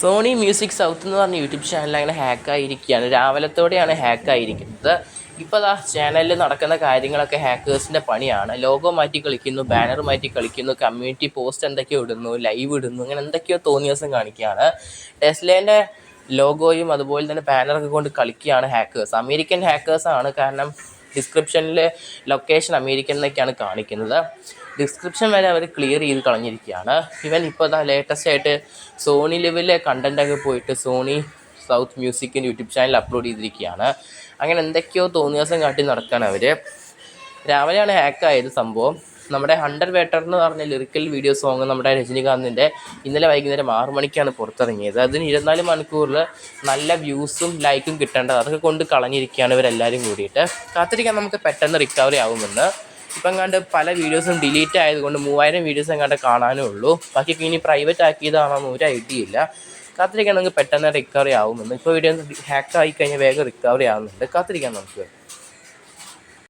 Sony music south എന്ന് പറഞ്ഞ YouTube channel അങ്ങനെ ഹാക്കായിരിക്കുകയാണ് രാവിലത്തോടെയാണ് ഹാക്കായിരിക്കുന്നത് ഇപ്പോൾ ആ ചാനലിൽ നടക്കുന്ന കാര്യങ്ങളൊക്കെ ഹാക്കേഴ്സിന്റെ പണിയാണ്. ലോഗോ മാറ്റി കളിക്കുന്നു ബാനർ മാറ്റി കളിക്കുന്നു കമ്മ്യൂണിറ്റി പോസ്റ്റ് എന്തൊക്കെയോ ഇടുന്നു ലൈവ് ഇടുന്നു അങ്ങനെ എന്തൊക്കെയോ തോന്നിയ ദിവസം കാണിക്കുകയാണ്. ടെസ്ലേന്റെ ലോഗോയും അതുപോലെ തന്നെ ബാനറൊക്കെ കൊണ്ട് കളിക്കുകയാണ് ഹാക്കേഴ്സ് അമേരിക്കൻ ഹാക്കേഴ്സാണ് കാരണം ഡിസ്ക്രിപ്ഷനിൽ ലൊക്കേഷൻ അമേരിക്കൻ എന്നൊക്കെയാണ് കാണിക്കുന്നത്. ഡിസ്ക്രിപ്ഷൻ വരെ അവർ ക്ലിയർ ചെയ്ത് കളഞ്ഞിരിക്കുകയാണ്. ഇവൻ ഇപ്പോൾ ഇതാ ലേറ്റസ്റ്റ് ആയിട്ട് സോണി ലെവലിലെ കണ്ടന്റൊക്കെ പോയിട്ട് സോണി സൗത്ത് മ്യൂസിക്കിന്റെ യൂട്യൂബ് ചാനൽ അപ്ലോഡ് ചെയ്തിരിക്കുകയാണ്. അങ്ങനെ എന്തൊക്കെയോ തോന്നിയ ദിവസം കാട്ടി നടക്കുകയാണ് അവർ രാവിലെയാണ് ഹാക്കായത് സംഭവം. നമ്മുടെ ഹണ്ടർ വേട്ടർ എന്ന് പറഞ്ഞ ലിറിക്കൽ വീഡിയോ സോങ് നമ്മുടെ രജനികാന്തിന്റെ ഇന്നലെ വൈകുന്നേരം ആറ് മണിക്കാണ് പുറത്തിറങ്ങിയത്. അതിന് ഇരുപത്തിനാല് മണിക്കൂറിൽ നല്ല വ്യൂസും ലൈക്കും കിട്ടേണ്ടത്. അതൊക്കെ കൊണ്ട് കളഞ്ഞിരിക്കുകയാണ് ഇവരെല്ലാവരും കൂടിയിട്ട്. കാത്തിരിക്കാൻ നമുക്ക് പെട്ടെന്ന് റിക്കവറി ആവുമെന്ന്. ഇപ്പം കണ്ട് പല വീഡിയോസും ഡിലീറ്റ് ആയതുകൊണ്ട് മൂവായിരം വീഡിയോസ് എങ്ങാണ്ട് കാണാനേ ഉള്ളൂ. ബാക്കി ഇനി പ്രൈവറ്റ് ആക്കിയതാണോന്ന് ഒരു ഐഡിയ ഇല്ല. കാത്തിരിക്കാൻ നമുക്ക് പെട്ടെന്ന് റിക്കവറി ആവുമെന്ന്. ഇപ്പോൾ വീഡിയോ ഹാക്ക് ആയി കഴിഞ്ഞാൽ വേഗം റിക്കവറി ആവുന്നുണ്ട്. കാത്തിരിക്കാൻ നമുക്ക്.